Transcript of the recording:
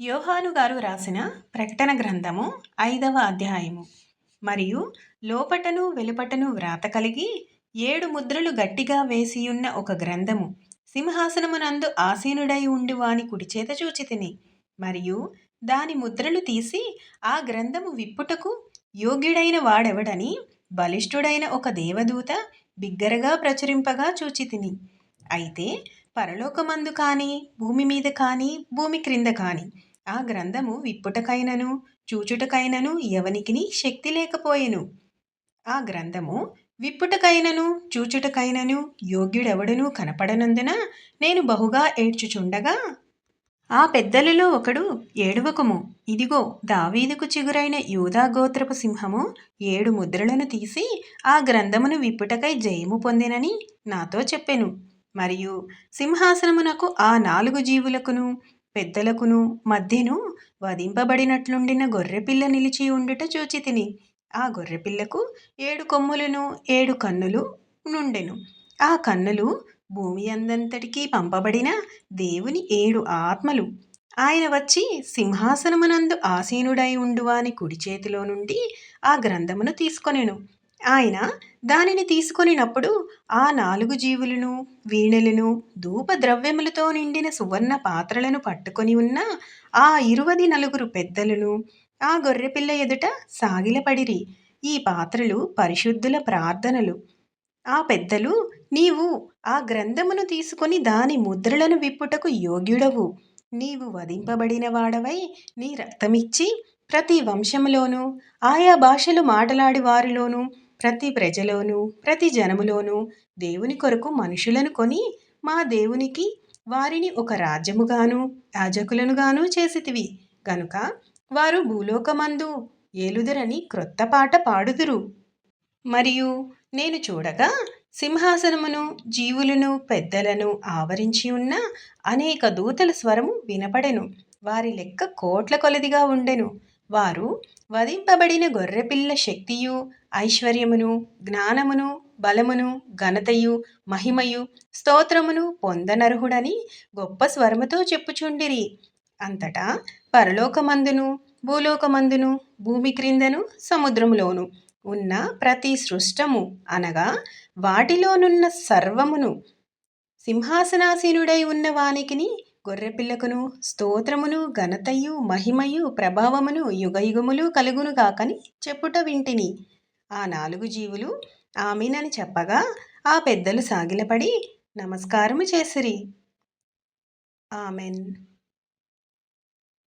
యోహాను గారు రాసిన ప్రకటన గ్రంథము ఐదవ అధ్యాయము. మరియు లోపటను వెలుపటను వ్రాత కలిగి ఏడు ముద్రలు గట్టిగా వేసియున్న ఒక గ్రంథము సింహాసనమునందు ఆసీనుడై ఉండి వాని కుడిచేత చూచితిని. మరియు దాని ముద్రలు తీసి ఆ గ్రంథము విప్పుటకు యోగ్యుడైన వాడెవడని బలిష్ఠుడైన ఒక దేవదూత బిగ్గరగా ప్రచురింపగా చూచితిని. అయితే పరలోకమందు కానీ భూమి మీద కానీ భూమి క్రింద కానీ ఆ గ్రంథము విప్పుటకైనను చూచుటకైనను ఎవనికిని శక్తి లేకపోయెను. ఆ గ్రంథము విప్పుటకైనను చూచుటకైనను యోగ్యుడెవడనూ కనపడనందున నేను బహుగా ఏడ్చుచుండగా ఆ పెద్దలలో ఒకడు ఏడువకుము. ఇదిగో దావీదుకు చిగురైన యూదా గోత్రపు సింహము ఏడు ముద్రలను తీసి ఆ గ్రంథమును విప్పుటకై జయము పొందినని నాతో చెప్పెను. మరియు సింహాసనమునకు ఆ నాలుగు జీవులకును పెద్దలకును మధ్యను వధింపబడినట్లుండిన గొర్రెపిల్ల నిలిచి ఉండుట చూచితిని ఆ గొర్రెపిల్లకు ఏడు కొమ్ములను ఏడు కన్నులు నుండెను. ఆ కన్నులు భూమి అందంతటికీ పంపబడిన దేవుని ఏడు ఆత్మలు. ఆయన వచ్చి సింహాసనమునందు ఆసీనుడై ఉండువాని కుడి చేతిలో నుండి ఆ గ్రంథమును తీసుకొనెను. ఆయన దానిని తీసుకొనినప్పుడు ఆ నాలుగు జీవులను వీణలను ధూప ద్రవ్యములతో నిండిన సువర్ణ పాత్రలను పట్టుకొని ఉన్న ఆ ఇరువది నలుగురు పెద్దలను ఆ గొర్రెపిల్ల ఎదుట సాగిలపడిరి. ఈ పాత్రలు పరిశుద్ధుల ప్రార్థనలు. ఆ పెద్దలు నీవు ఆ గ్రంథమును తీసుకొని దాని ముద్రలను విప్పుటకు యోగ్యుడవు. నీవు వధింపబడిన వాడవై నీ రక్తమిచ్చి ప్రతి వంశములోనూ ఆయా భాషలు మాటలాడి వారిలోనూ ప్రతి ప్రజలోనూ ప్రతి జనములోనూ దేవుని కొరకు మనుషులను కొని మా దేవునికి వారిని ఒక రాజ్యముగాను యాజకులనుగాను చేసితివి. గనుక వారు భూలోకమందు ఏలుదురని క్రొత్త పాట పాడుదురు. మరియు నేను చూడగా సింహాసనమును జీవులను పెద్దలను ఆవరించి ఉన్న అనేక దూతల స్వరము వినపడెను. వారి లెక్క కోట్ల కొలదిగా ఉండెను. వారు వధింపబడిన గొర్రెపిల్ల శక్తియు ఐశ్వర్యమును జ్ఞానమును బలమును ఘనతయు మహిమయు స్తోత్రమును పొందనర్హుడని గొప్ప స్వరముతో చెప్పుచుండిరి. అంతటా పరలోకమందును భూలోకమందును భూమి క్రిందను సముద్రములోను ఉన్న ప్రతి సృష్టము అనగా వాటిలోనున్న సర్వమును సింహాసనాసీనుడై ఉన్న వానికిని గొర్రెపిల్లకును స్తోత్రమును ఘనతయు మహిమయు ప్రభావమును యుగయుగములు కలుగును కాకని చెప్పుట వింటిని. ఆ నాలుగు జీవులు ఆమెనని చెప్పగా ఆ పెద్దలు సాగిలపడి నమస్కారము చేసిరి. ఆమెన్.